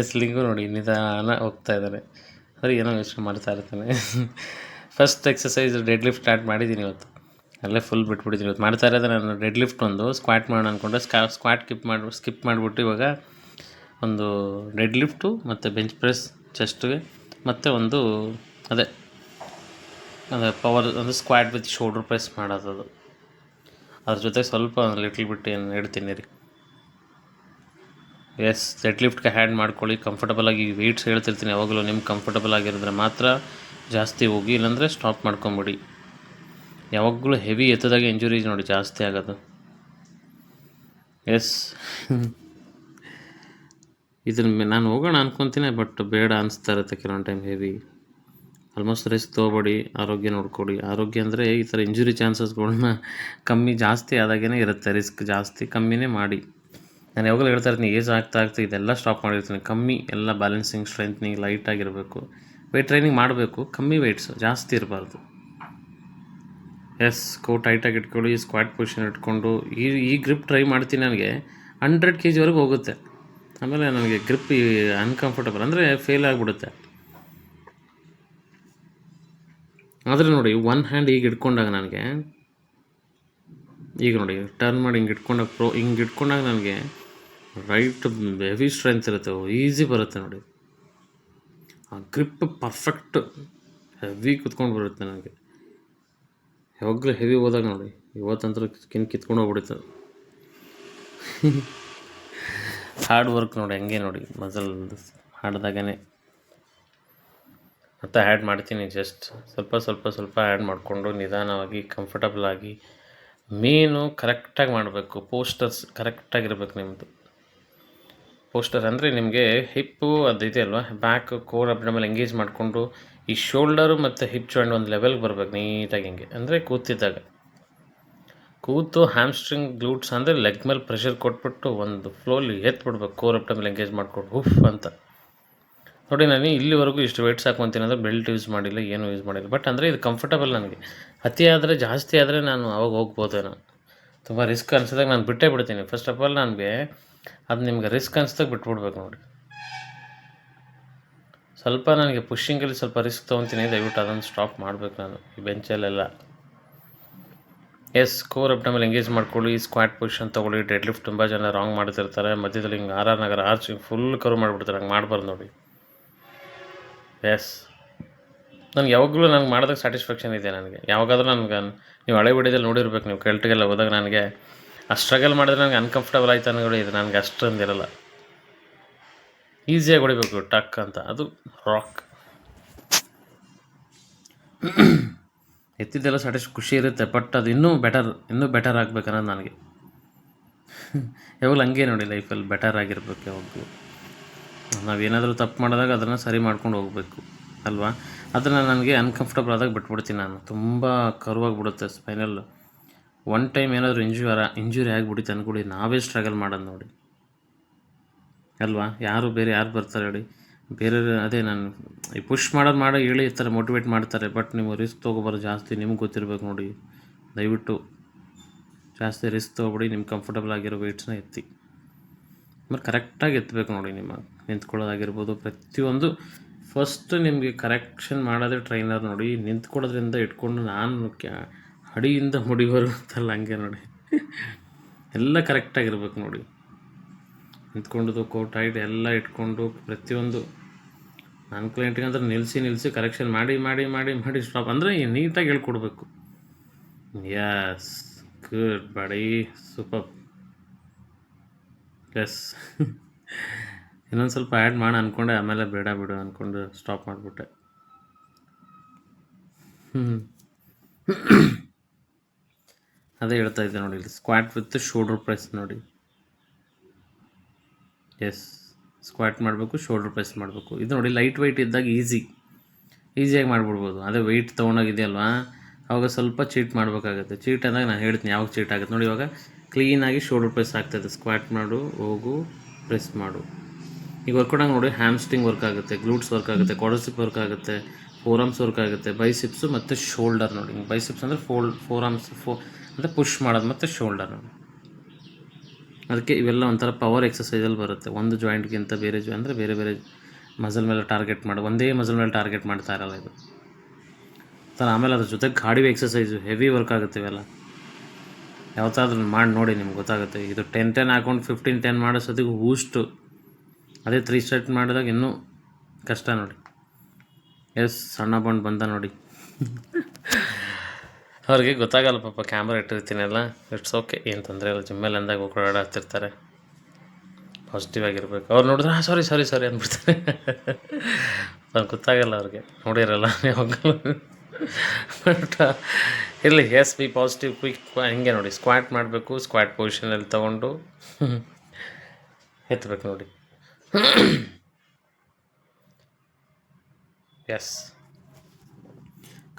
ಎಸ್ ಲಿಂಗು ನೋಡಿ, ನಿಧಾನ ಹೋಗ್ತಾ ಇದ್ದಾರೆ ಸರಿ ಏನೋ ಯೋಚನೆ ಮಾಡ್ತಾ ಇರ್ತಾನೆ. First exercise deadlift start ಮಾಡಿದ್ದೀನಿ ಇವತ್ತು. ಅಲ್ಲೇ ಫುಲ್ ಬಿಟ್ಬಿಟ್ಟಿದ್ದೀನಿ ಇವತ್ತು. ಮಾಡ್ತಾ ಇರೋದು ನಾನು ಡೆಡ್ ಲಿಫ್ಟ್ ಒಂದು ಸ್ಕ್ವಾಟ್ ಮಾಡೋಣ ಅಂದ್ಕೊಂಡೆ ಸ್ಕಾ ಸ್ಕ್ವಾಟ್ ಕಿಪ್ ಮಾಡಿ ಸ್ಕಿಪ್ ಮಾಡಿಬಿಟ್ಟು ಇವಾಗ ಒಂದು ಡೆಡ್ ಲಿಫ್ಟು ಮತ್ತು ಬೆಂಚ್ ಪ್ರೆಸ್ ಚೆಸ್ಟ್ಗೆ ಮತ್ತು ಒಂದು ಅದೇ ಅದೇ ಪವರ್ ಒಂದು ಸ್ಕ್ವಾಟ್ ವಿತ್ ಶೋಲ್ಡ್ರ್ ಪ್ರೆಸ್ ಮಾಡೋದು ಅದ್ರ ಜೊತೆ ಸ್ವಲ್ಪ ಒಂದು ಲಿಟ್ಲ್ ಬಿಟ್ಟು ಏನು ಇಡ್ತೀನಿ ರೀ. ಎಸ್ ಡೆಡ್ ಲಿಫ್ಟ್ಗೆ ಹ್ಯಾಂಡ್ ಮಾಡ್ಕೊಳ್ಳಿ. ಕಂಫರ್ಟಬಲ್ ಆಗಿ ವೆಯ್ಟ್ಸ್ ಹೇಳ್ತಿರ್ತೀನಿ ಯಾವಾಗಲೂ. ನಿಮ್ಗೆ ಕಂಫರ್ಟಬಲ್ ಆಗಿರಿದ್ರೆ ಮಾತ್ರ ಜಾಸ್ತಿ ಹೋಗಿ, ಇಲ್ಲಾಂದರೆ ಸ್ಟಾಪ್ ಮಾಡ್ಕೊಂಬಿಡಿ. ಯಾವಾಗಲೂ ಹೆವಿ ಎತ್ತದಾಗ ಇಂಜುರೀಸ್ ನೋಡಿ, ಜಾಸ್ತಿ ಆಗೋದು. ಎಸ್ ಇದನ್ನ ನಾನು ಹೋಗೋಣ ಅನ್ಕೊತೀನಿ ಬಟ್ ಬೇಡ ಅನಿಸ್ತಾ ಇರುತ್ತೆ ಕೆಲವೊಂದು ಟೈಮ್ ಹೆವಿ ಆಲ್ಮೋಸ್ಟ್ ರಿಸ್ಕ್ ತೊಗೊಬೇಡಿ, ಆರೋಗ್ಯ ನೋಡ್ಕೊಡಿ. ಆರೋಗ್ಯ ಅಂದರೆ ಈ ಥರ ಇಂಜುರಿ ಚಾನ್ಸಸ್ಗಳನ್ನ ಕಮ್ಮಿ, ಜಾಸ್ತಿ ಆದಾಗೇ ಇರುತ್ತೆ ರಿಸ್ಕ್ ಜಾಸ್ತಿ ಕಮ್ಮಿನೇ ಮಾಡಿ. ನಾನು ಯಾವಾಗಲೂ ಹೇಳ್ತಾ ಇರ್ತೀನಿ, ಏಜ್ ಆಗ್ತಾ ಆಗ್ತಾ ಇದೆಲ್ಲ ಸ್ಟಾಪ್ ಮಾಡಿರ್ತೀನಿ. ಕಮ್ಮಿ, ಎಲ್ಲ ಬ್ಯಾಲೆನ್ಸಿಂಗ್ ಸ್ಟ್ರೆಂತ್ನಿಂಗ್ ಲೈಟಾಗಿರಬೇಕು ವೆಯ್ಟ್ ಟ್ರೈನಿಂಗ್ ಮಾಡಬೇಕು, ಕಮ್ಮಿ ವೆಯ್ಟ್ಸ್ ಜಾಸ್ತಿ ಇರಬಾರ್ದು. ಎಸ್ ಕೋ ಟೈಟಾಗಿ ಇಟ್ಕೊಳ್ಳಿ ಸ್ಕ್ವಾಟ್ ಪೊಸಿಷನ್ ಇಟ್ಕೊಂಡು, ಈ ಈ ಗ್ರಿಪ್ ಟ್ರೈ ಮಾಡ್ತೀನಿ ನನಗೆ ಹಂಡ್ರೆಡ್ ಕೆ ಜಿವರೆಗೂ ಹೋಗುತ್ತೆ. ಆಮೇಲೆ ನನಗೆ ಗ್ರಿಪ್ ಅನ್ಕಂಫರ್ಟಬಲ್ ಅಂದರೆ ಫೇಲ್ ಆಗಿಬಿಡುತ್ತೆ. ಆದರೆ ನೋಡಿ ಒನ್ ಹ್ಯಾಂಡ್ ಈಗ ಇಟ್ಕೊಂಡಾಗ ನನಗೆ, ಈಗ ನೋಡಿ ಟರ್ನ್ ಮಾಡಿ ಹಿಂಗೆ ಇಟ್ಕೊಂಡಾಗ ಪ್ರೋ ಹಿಂಗೆ ಇಟ್ಕೊಂಡಾಗ ನನಗೆ ರೈಟ್ ಹೆವಿ ಸ್ಟ್ರೆಂತ್ ಇರುತ್ತೆ ಈಸಿ ಬರುತ್ತೆ ನೋಡಿ. ಆ ಗ್ರಿಪ್ ಪರ್ಫೆಕ್ಟ್ ಹೆವಿ ಕುತ್ಕೊಂಡು ಬರುತ್ತೆ ನನಗೆ. ಯಾವಾಗಲೂ ಹೆವಿ ಹೋದಾಗ ನೋಡಿ ಇವತ್ತಂತೂ ಸ್ಕಿನ್ ಕಿತ್ಕೊಂಡು ಹೋಗ್ಬಿಡುತ್ತೆ. ಹಾರ್ಡ್ ವರ್ಕ್ ನೋಡಿ, ಹಂಗೆ ನೋಡಿ ಮಸಲ್ ಹಾಡ್ದಾಗೇ ಮತ್ತೆ ಆ್ಯಡ್ ಮಾಡ್ತೀನಿ ಜಸ್ಟ್ ಸ್ವಲ್ಪ ಸ್ವಲ್ಪ ಸ್ವಲ್ಪ ಆ್ಯಡ್ ಮಾಡಿಕೊಂಡು ನಿಧಾನವಾಗಿ ಕಂಫರ್ಟಬಲ್ ಆಗಿ, ಮೇನು ಕರೆಕ್ಟಾಗಿ ಮಾಡಬೇಕು ಪೋಸ್ಟರ್ಸ್ ಕರೆಕ್ಟಾಗಿರ್ಬೇಕು ನಿಮ್ಮದು ಪೋಸ್ಟರ್ ಅಂದರೆ ನಿಮಗೆ ಹಿಪ್ಪು ಅದು ಇದೆ ಅಲ್ವಾ? ಬ್ಯಾಕ್ ಕೋರ್ ಅಬ್ಡಮಲ್ ಎಂಗೇಜ್ ಮಾಡಿಕೊಂಡು ಈ ಶೋಲ್ಡರು ಮತ್ತು ಹಿಪ್ ಜಾಯಿಂಟ್ ಒಂದು ಲೆವೆಲ್ಗೆ ಬರ್ಬೇಕು ನೀಟಾಗಿ ಹಿಂಗೆ. ಅಂದರೆ ಕೂತಿದ್ದಾಗ. ಕೂತು ಹ್ಯಾಮ್ಸ್ಟ್ರಿಂಗ್ ಗ್ಲೂಟ್ಸ್ ಅಂದರೆ ಲೆಗ್ ಮೇಲೆ ಪ್ರೆಷರ್ ಕೊಟ್ಬಿಟ್ಟು ಒಂದು ಫ್ಲೋಲಿ ಎತ್ಬಿಡ್ಬೇಕು ಕೋರ್ ಅಬ್ಡಮಲ್ ಎಂಗೇಜ್ ಮಾಡಿಕೊಂಡು. ಹುಫ್ ಅಂತ. ನೋಡಿ, ನಾನು ಇಲ್ಲಿವರೆಗೂ ಇಷ್ಟು ವೆಯ್ಟ್ಸ್ ಹಾಕೊಂತೀನಿ ಅಂದರೆ ಬೆಲ್ಟ್ ಯೂಸ್ ಮಾಡಿಲ್ಲ, ಏನೂ ಯೂಸ್ ಮಾಡಿಲ್ಲ. ಬಟ್ ಅಂದರೆ ಇದು ಕಂಫರ್ಟಬಲ್ ನನಗೆ. ಅತಿ ಆದರೆ, ಜಾಸ್ತಿ ಆದರೆ ನಾನು ಅವಾಗ ಹೋಗ್ಬೋದೇನೋ ತುಂಬ ರಿಸ್ಕ್ ಅನಿಸಿದಾಗ ನಾನು ಬಿಟ್ಟೇ ಬಿಡ್ತೀನಿ. ಫಸ್ಟ್ ಆಫ್ ಆಲ್ ನನಗೆ ಅದು ನಿಮ್ಗೆ ರಿಸ್ಕ್ ಅನ್ಸ್ದಾಗ ಬಿಟ್ಬಿಡ್ಬೇಕು ನೋಡಿ ಸ್ವಲ್ಪ ನನಗೆ ಪುಷಿಂಗಲ್ಲಿ ಸ್ವಲ್ಪ ರಿಸ್ಕ್ ತೊಗೊತೀನಿ, ದಯವಿಟ್ಟು ಅದನ್ನು ಸ್ಟಾಪ್ ಮಾಡಬೇಕು ನಾನು ಈ ಬೆಂಚಲ್ಲೆಲ್ಲ ಎಸ್ ಕೋರ್ ಅಪ್ಟಮಲ್ಲಿ ಎಂಗೇಜ್ ಮಾಡ್ಕೊಳ್ಳಿ ಸ್ಕ್ವಾಟ್ ಪೊಸಿಷನ್ ತೊಗೊಳ್ಳಿ ಡೆಡ್ ಲಿಫ್ಟ್ ತುಂಬ ಜನ ರಾಂಗ್ ಮಾಡ್ತಿರ್ತಾರೆ, ಮಧ್ಯದಲ್ಲಿ ಹಿಂಗೆ ಆರ್ ಆರ್ ನಗರ ಆರ್ಚ್ ಫುಲ್ ಕರು ಮಾಡಿಬಿಡ್ತಾರೆ, ಹಂಗೆ ಮಾಡಬಾರ್ದು ನೋಡಿ. ಎಸ್ ನನಗೆ ಯಾವಾಗಲೂ ನನಗೆ ಮಾಡಿದಾಗ ಸ್ಯಾಟಿಸ್ಫ್ಯಾಕ್ಷನ್ ಇದೆ ನನಗೆ. ಯಾವಾಗಾದ್ರೂ ನನಗೆ ನೀವು ಹಳೆ ವಿಡಿಯೋದಲ್ಲಿ ನೋಡಿರ್ಬೇಕು, ನೀವು ಕೆಲ್ಟಿಗೆಲ್ಲ ಹೋದಾಗ ನನಗೆ ಆ ಸ್ಟ್ರಗಲ್ ಮಾಡಿದ್ರೆ ನನಗೆ ಅನ್ಕಂಫರ್ಟಬಲ್ ಆಯ್ತು ಅನ್ನೋ ಇದು ನನಗೆ ಅಷ್ಟೊಂದಿರಲ್ಲ ಈಸಿಯಾಗಿ ಹೊಡಿಬೇಕು ಟಕ್ ಅಂತ. ಅದು ರಾಕ್ ಎತ್ತಿದ್ದೆಲ್ಲ ಸಾಟಿಸ್ ಖುಷಿ ಇರುತ್ತೆ ಬಟ್ ಅದು ಇನ್ನೂ ಬೆಟರ್ ಇನ್ನೂ ಬೆಟರ್ ಆಗ್ಬೇಕನ್ನೋದು ನನಗೆ. ಯಾವಾಗಲೂ ಹಂಗೆ ನೋಡಿ ಲೈಫಲ್ಲಿ ಬೆಟರ್ ಆಗಿರ್ಬೇಕು ಯಾವಾಗಲೂ. ನಾವೇನಾದರೂ ತಪ್ಪು ಮಾಡಿದಾಗ ಅದನ್ನು ಸರಿ ಮಾಡ್ಕೊಂಡು ಹೋಗಬೇಕು, ಅಲ್ವಾ? ಅದನ್ನು ನನಗೆ ಅನ್ಕಂಫರ್ಟಬಲ್ ಆದಾಗ ಬಿಟ್ಬಿಡ್ತೀನಿ ನಾನು. ತುಂಬ ಕರುವಾಗಿ ಬಿಡುತ್ತೆ ಸ್ಪೈನಲ್ ಒನ್ ಟೈಮ್ ಏನಾದರೂ ಇಂಜುರ ಇಂಜುರಿ ಆಗಿಬಿಡುತ್ತೆ ಅಂದ್ಕೊಳ್ಳಿ ನಾವೇ ಸ್ಟ್ರಗಲ್ ಮಾಡೋದು ನೋಡಿ. ಅಲ್ವಾ? ಯಾರು ಬೇರೆ ಯಾರು ಬರ್ತಾರೆ ಹೇಳಿ. ಬೇರೆ ಅದೇ ನಾನು ಈ ಪುಷ್ ಮಾಡೋದು ಮಾಡೋ ಹೇಳಿ ಇರ್ತಾರೆ ಮೋಟಿವೇಟ್ ಮಾಡ್ತಾರೆ ಬಟ್ ನೀವು ರಿಸ್ಕ್ ತೊಗೊಬಾರ್ದು ಜಾಸ್ತಿ ನಿಮ್ಗೆ ಗೊತ್ತಿರ್ಬೇಕು ನೋಡಿ. ದಯವಿಟ್ಟು ಜಾಸ್ತಿ ರಿಸ್ಕ್ ತೊಗೊಬಿಡಿ, ನಿಮ್ಗೆ ಕಂಫರ್ಟಬಲ್ ಆಗಿರೋ ವೆಯ್ಟ್ಸ್ನ ಎತ್ತಿ. ಆಮೇಲೆ ಕರೆಕ್ಟಾಗಿ ಎತ್ತಬೇಕು ನೋಡಿ ನಿಮ್ಮ, ನಿಂತ್ಕೊಳ್ಳೋದಾಗಿರ್ಬೋದು. ಪ್ರತಿಯೊಂದು ಫಸ್ಟ್ ನಿಮಗೆ ಕರೆಕ್ಷನ್ ಮಾಡೋದೇ ಟ್ರೈನರ್ ನೋಡಿ. ನಿಂತ್ಕೊಳ್ಳೋದ್ರಿಂದ ಇಟ್ಕೊಂಡು ನಾನು ಕ್ಯಾ ಅಡಿಯಿಂದ ಮುಡಿ ಅಂತಲ್ಲ ಹಂಗೆ ನೋಡಿ. ಎಲ್ಲ ಕರೆಕ್ಟಾಗಿರ್ಬೇಕು ನೋಡಿ. ನಿಂತ್ಕೊಂಡಿದ್ದು ಕೋಟ್ ಹೈಟ್ ಎಲ್ಲ ಇಟ್ಕೊಂಡು ಪ್ರತಿಯೊಂದು. ನನ್ನ ಕ್ಲೈಂಟ್ಗೆ ಅಂದ್ರೆ ನಿಲ್ಲಿಸಿ ನಿಲ್ಲಿಸಿ ಕರೆಕ್ಷನ್ ಮಾಡಿ ಮಾಡಿ ಮಾಡಿ ಮಾಡಿ ಸ್ಟಾಪ್ ಅಂದರೆ ನೀಟಾಗಿ ಹೇಳ್ಕೊಡ್ಬೇಕು. Yes good body super yes ಇನ್ನೊಂದು ಸ್ವಲ್ಪ ಆ್ಯಡ್ ಮಾಡಿ ಅಂದ್ಕೊಂಡೆ ಆಮೇಲೆ ಬೇಡ ಬಿಡು ಅಂದ್ಕೊಂಡು ಸ್ಟಾಪ್ ಮಾಡಿಬಿಟ್ಟೆ. ಹ್ಞೂ ಅದೇ ಹೇಳ್ತಾ ಇದ್ದೆ ನೋಡಿ, ಇಲ್ಲಿ ಸ್ಕ್ವಾಟ್ ವಿತ್ ಶೋಲ್ಡರ್ ಪ್ರೆಸ್ ನೋಡಿ. ಎಸ್ ಸ್ಕ್ವಾಟ್ ಮಾಡಬೇಕು ಶೋಲ್ಡರ್ ಪ್ರೆಸ್ ಮಾಡಬೇಕು. ಇದು ನೋಡಿ ಲೈಟ್ ವೆಯ್ಟ್ ಇದ್ದಾಗ ಈಸಿ ಈಸಿಯಾಗಿ ಮಾಡಿಬಿಡ್ಬೋದು. ಅದೇ ವೆಯ್ಟ್ ತೊಗೊಂಡೋಗಿದೆಯಲ್ವಾ? ಅವಾಗ ಸ್ವಲ್ಪ ಚೀಟ್ ಮಾಡಬೇಕಾಗುತ್ತೆ. ಚೀಟ್ ಅಂದಾಗ ನಾನು ಹೇಳ್ತೀನಿ, ಯಾವಾಗ ಚೀಟ್ ಆಗುತ್ತೆ? ನೋಡಿ, ಇವಾಗ ಕ್ಲೀನಾಗಿ ಶೋಲ್ಡರ್ ಪ್ರೆಸ್ ಆಗ್ತದೆ ಸ್ಕ್ವಾಟ್ ಮಾಡು, ಹೋಗು ಪ್ರೆಸ್ ಮಾಡು. ಈಗ ವರ್ಕ್ ವರ್ಕೌಟ್ ನೋಡಿ ಹ್ಯಾಮ್ಸ್ಟಿಂಗ್ ವರ್ಕ್ ಆಗುತ್ತೆ ಗ್ಲೂಟ್ಸ್ ವರ್ಕ್ ಆಗುತ್ತೆ ಕೊಡಸಿಪ್ ವರ್ಕ್ ಆಗುತ್ತೆ ಫೋರಮ್ಸ್ ವರ್ಕ್ ಆಗುತ್ತೆ ಬೈಸಿಪ್ಸು ಮತ್ತು ಶೋಲ್ಡರ್ ನೋಡಿ. ಬೈಸಿಪ್ಸ್ ಅಂದರೆ ಫೋಲ್ಡ್ ಫೋರಮ್ಸ್ ಫೋ ಅಂದರೆ ಪುಷ್ ಮಾಡೋದು, ಮತ್ತು ಶೋಲ್ಡರ್ ಅದಕ್ಕೆ ಇವೆಲ್ಲ ಒಂಥರ ಪವರ್ ಎಕ್ಸಸೈಸಲ್ಲಿ ಬರುತ್ತೆ. ಒಂದು ಜಾಯಿಂಟ್ಗಿಂತ ಬೇರೆ ಜಾ ಅಂದರೆ ಬೇರೆ ಬೇರೆ ಮಸಲ್ ಮೇಲೆ ಟಾರ್ಗೆಟ್ ಮಾಡಿ, ಒಂದೇ ಮಸಲ್ ಮೇಲೆ ಟಾರ್ಗೆಟ್ ಮಾಡ್ತಾ ಇರಲ್ಲ ಇದು. ಸರ್, ಆಮೇಲೆ ಅದ್ರ ಜೊತೆಗೆ ಗಾಡಿವೆ ಎಕ್ಸಸೈಸು ಹೆವಿ ವರ್ಕ್ ಆಗುತ್ತೆ ಇವೆಲ್ಲ. ಯಾವತ್ತಾದ್ರೂ ಮಾಡಿ ನೋಡಿ, ನಿಮ್ಗೆ ಗೊತ್ತಾಗುತ್ತೆ. ಇದು ಟೆನ್ ಟೆನ್ ಹಾಕೊಂಡು ಫಿಫ್ಟೀನ್ ಟೆನ್ ಮಾಡೋ ಸತಿಗೆ ಹೂಸ್ಟು ಅದೇ ತ್ರೀ ಸೆಟ್ ಮಾಡಿದಾಗ ಇನ್ನೂ ಕಷ್ಟ ನೋಡಿ. ಎಸ್ ಸಣ್ಣ ಬಂಡ್ ಬಂದ ನೋಡಿ. ಅವ್ರಿಗೆ ಗೊತ್ತಾಗಲ್ಲ ಪಾಪ ಕ್ಯಾಮ್ರಾ ಇಟ್ಟಿರ್ತೀನಲ್ಲ ಇಟ್ಸ್ ಓಕೆ ಏನು ತೊಂದರೆ ಇಲ್ಲ ಅಂದಾಗ ಓಡಾಡ್ತಿರ್ತಾರೆ ಪಾಸಿಟಿವ್ ಆಗಿರ್ಬೇಕು. ಅವ್ರು ನೋಡಿದ್ರೆ, ಹಾಂ ಸಾರಿ ಸಾರಿ ಸಾರಿ ಅಂದ್ಬಿಡ್ತಾರೆ. ಅವ್ರಿಗೆ ಗೊತ್ತಾಗಲ್ಲ ಅವ್ರಿಗೆ. ನೋಡಿರಲ್ಲ ಬಟ್ ಇರಲಿ ಎಸ್ ಬಿ ಪಾಸಿಟಿವ್ ಕ್ವಿಕ್ ಹಿಂಗೆ ನೋಡಿ ಸ್ಕ್ವಾಟ್ ಮಾಡಬೇಕು ಸ್ಕ್ವಾಟ್ ಪೊಸಿಷನಲ್ಲಿ ತೊಗೊಂಡು ಎತ್ತಬೇಕು ನೋಡಿ. ಎಸ್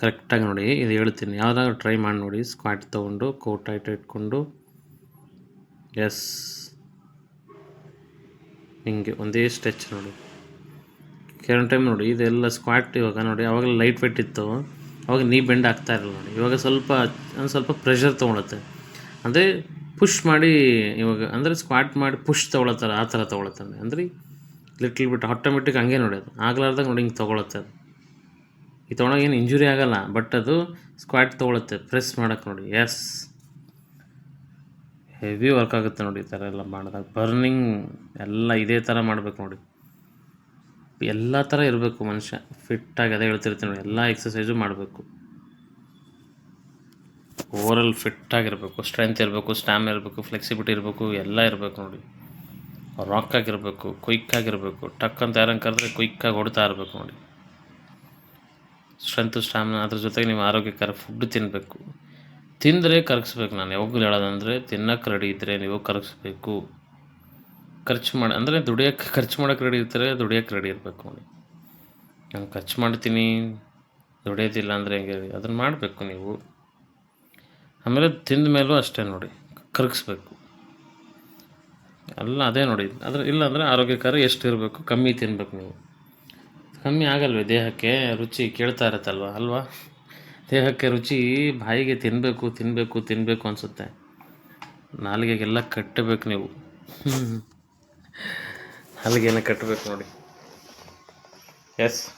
ಕರೆಕ್ಟಾಗಿ ನೋಡಿ, ಇದು ಹೇಳ್ತೀನಿ. ಯಾವುದಾದ್ರು ಟ್ರೈ ಮಾಡಿ ನೋಡಿ. ಸ್ಕ್ವಾಟ್ ತೊಗೊಂಡು ಕೋಟ್ ಟೈಟ್ ಇಟ್ಕೊಂಡು. ಎಸ್ ಹಿಂಗೆ ಒಂದೇ ಸ್ಟೆಚ್ ನೋಡಿ. ಕೆಲವೊಂದು ಟೈಮ್ ನೋಡಿ, ಇದೆಲ್ಲ ಸ್ಕ್ವಾಟ್ ಇವಾಗ ನೋಡಿ ಅವಾಗ ಲೈಟ್ ವೆಯ್ಟ್ ಇತ್ತು. ಅವಾಗ ನೀ ಬೆಂಡ್ ಆಗ್ತಾ ಇರಲ್ಲ ನೋಡಿ. ಇವಾಗ ಸ್ವಲ್ಪ, ಒಂದು ಸ್ವಲ್ಪ ಪ್ರೆಷರ್ ತೊಗೊಳತ್ತೆ. ಅಂದರೆ ಪುಷ್ ಮಾಡಿ, ಇವಾಗ ಅಂದರೆ ಸ್ಕ್ವಾಟ್ ಮಾಡಿ ಪುಷ್ ತೊಗೊಳತ್ತಾರೆ ಆ ಥರ ತೊಗೊಳತ್ತೆ ಅಂದರೆ ಲಿಟ್ಲ್ ಬಿಟ್ಟು ಆಟೋಮೆಟಿಕ್ ಹಂಗೆ ನೋಡಿ ಅದು. ಆಗ್ಲಾರ್ದಾಗ ನೋಡಿ ಹಿಂಗೆ ತೊಗೊಳತ್ತೆ ಅದು. ಈ ತೊಗೊಳಗೆ ಏನು ಇಂಜುರಿ ಆಗಲ್ಲ ಬಟ್ ಅದು ಸ್ಕ್ವಾಟ್ ತೊಗೊಳುತ್ತೆ ಪ್ರೆಸ್ ಮಾಡೋಕ್ಕೆ ನೋಡಿ ಎಸ್ ಹೆವಿ ವರ್ಕ್ ಆಗುತ್ತೆ ನೋಡಿ ಈ ಥರ ಎಲ್ಲ ಮಾಡಿದಾಗ ಬರ್ನಿಂಗ್ ಎಲ್ಲ ಇದೇ ಥರ ಮಾಡಬೇಕು ನೋಡಿ. ಎಲ್ಲ ಥರ ಇರಬೇಕು ಮನುಷ್ಯ ಫಿಟ್ಟಾಗಿ ಅದೇ ಹೇಳ್ತಿರ್ತೀನಿ ನೋಡಿ, ಎಲ್ಲ ಎಕ್ಸಸೈಸು ಮಾಡಬೇಕು. ಓವರಲ್ ಫಿಟ್ಟಾಗಿರಬೇಕು ಸ್ಟ್ರೆಂತ್ ಇರಬೇಕು ಸ್ಟ್ಯಾಮ್ ಇರಬೇಕು ಫ್ಲೆಕ್ಸಿಬಿಲಿಟಿ ಇರಬೇಕು ಎಲ್ಲ ಇರಬೇಕು ನೋಡಿ. ರಾಕ್ ಆಗಿರಬೇಕು ಕ್ವಿಕ್ ಆಗಿರಬೇಕು, ಟಕ್ ಅಂತ ಯಾರಂಗೆ ಕರೆದ್ರೆ ಕ್ವಿಕ್ಕಾಗಿ ಹೊಡ್ತಾ ಇರಬೇಕು ನೋಡಿ. ಸ್ಟ್ರೆಂತು, ಸ್ಟ್ಯಾಮಿನ ಅದ್ರ ಜೊತೆಗೆ ನೀವು ಆರೋಗ್ಯಕರ ಫುಡ್ ತಿನ್ನಬೇಕು ತಿಂದರೆ ಕರಗಿಸ್ಬೇಕು ನಾನು. ಯಾವಾಗಲೂ ಹೇಳೋದಂದರೆ ತಿನ್ನೋಕೆ ರೆಡಿ ಇದ್ದರೆ ನೀವು ಕರಗಿಸ್ಬೇಕು. ಖರ್ಚು ಮಾಡಿ, ಅಂದರೆ ದುಡಿಯೋಕ್ಕೆ ಖರ್ಚು ಮಾಡೋಕೆ ರೆಡಿ ಇರ್ತಾರೆ, ದುಡಿಯೋಕ್ಕೆ ರೆಡಿ ಇರಬೇಕು ನೋಡಿ. ನಾನು ಖರ್ಚು ಮಾಡ್ತೀನಿ, ದುಡಿಯೋದಿಲ್ಲ ಅಂದರೆ ಹೆಂಗೆ? ಅದನ್ನು ಮಾಡಬೇಕು ನೀವು. ಆಮೇಲೆ ತಿಂದ ಮೇಲೂ ಅಷ್ಟೇ ನೋಡಿ, ಕರಗಿಸ್ಬೇಕು. ಎಲ್ಲ ಅದೇ ನೋಡಿ. ಅದ್ರ ಇಲ್ಲಾಂದರೆ ಆರೋಗ್ಯಕರ ಎಷ್ಟು ಇರಬೇಕು ಕಮ್ಮಿ ತಿನ್ನಬೇಕು ನೀವು. ಕಮ್ಮಿ ಆಗಲ್ವೇ ದೇಹಕ್ಕೆ? ರುಚಿ ಕೇಳ್ತಾ ಇರತ್ತಲ್ವ? ಅಲ್ವಾ? ದೇಹಕ್ಕೆ ರುಚಿ ಬಾಯಿಗೆ ತಿನ್ನಬೇಕು ತಿನ್ನಬೇಕು ತಿನ್ನಬೇಕು ಅನಿಸುತ್ತೆ. ನಾಲಿಗೆಗೆಲ್ಲ ಕಟ್ಟಬೇಕು ನೀವು. ನಾಲಿಗೆನ ಕಟ್ಟಬೇಕು ನೋಡಿ. ಎಸ್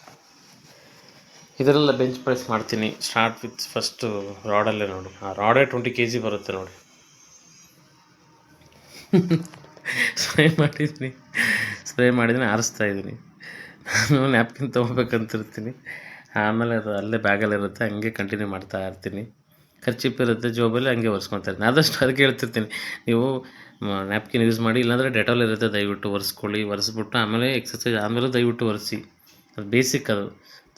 ಇದರೆಲ್ಲ ಬೆಂಚ್ ಪ್ರೆಸ್ ಮಾಡ್ತೀನಿ. ಸ್ಟಾರ್ಟ್ ವಿತ್ ಫಸ್ಟು ರಾಡಲ್ಲೇ ನೋಡಿ. ಆ ರಾಡೇ ಟ್ವೆಂಟಿ ಕೆ ಜಿ ಬರುತ್ತೆ ನೋಡಿ. ಸ್ಪ್ರೇ ಮಾಡಿದ್ದೀನಿ. ಸ್ಪ್ರೇ ಮಾಡಿದ್ದೀನಿ, ಆರಿಸ್ತಾ ಇದ್ದೀನಿ. ನಾನು ನ್ಯಾಪ್ಕಿನ್ ತೊಗೋಬೇಕಂತಿರ್ತೀನಿ. ಆಮೇಲೆ ಅದು ಅಲ್ಲೇ ಬ್ಯಾಗಲ್ಲಿರುತ್ತೆ, ಹಂಗೆ ಕಂಟಿನ್ಯೂ ಮಾಡ್ತಾ ಇರ್ತೀನಿ. ಖರ್ಚಿಪ್ ಇರುತ್ತೆ ಜೋಬಲ್ಲಿ ಹಂಗೆ ಒರೆಸ್ಕೊತಾ ಇರ್ತೀನಿ. ಆದಷ್ಟು ಅದಕ್ಕೆ ಹೇಳ್ತಿರ್ತೀನಿ. ನೀವು ನ್ಯಾಪ್ಕಿನ್ ಯೂಸ್ ಮಾಡಿ, ಇಲ್ಲಾಂದರೆ ಡೆಟಾಲ್ ಇರುತ್ತೆ, ದಯವಿಟ್ಟು ಒರೆಸ್ಕೊಳ್ಳಿ, ಒರೆಸ್ಬಿಟ್ಟು ಆಮೇಲೆ ಎಕ್ಸಸೈಸ್ ಆಮೇಲೆ ದಯವಿಟ್ಟು ಒರೆಸಿ. ಅದು ಬೇಸಿಕ್ ಅದು.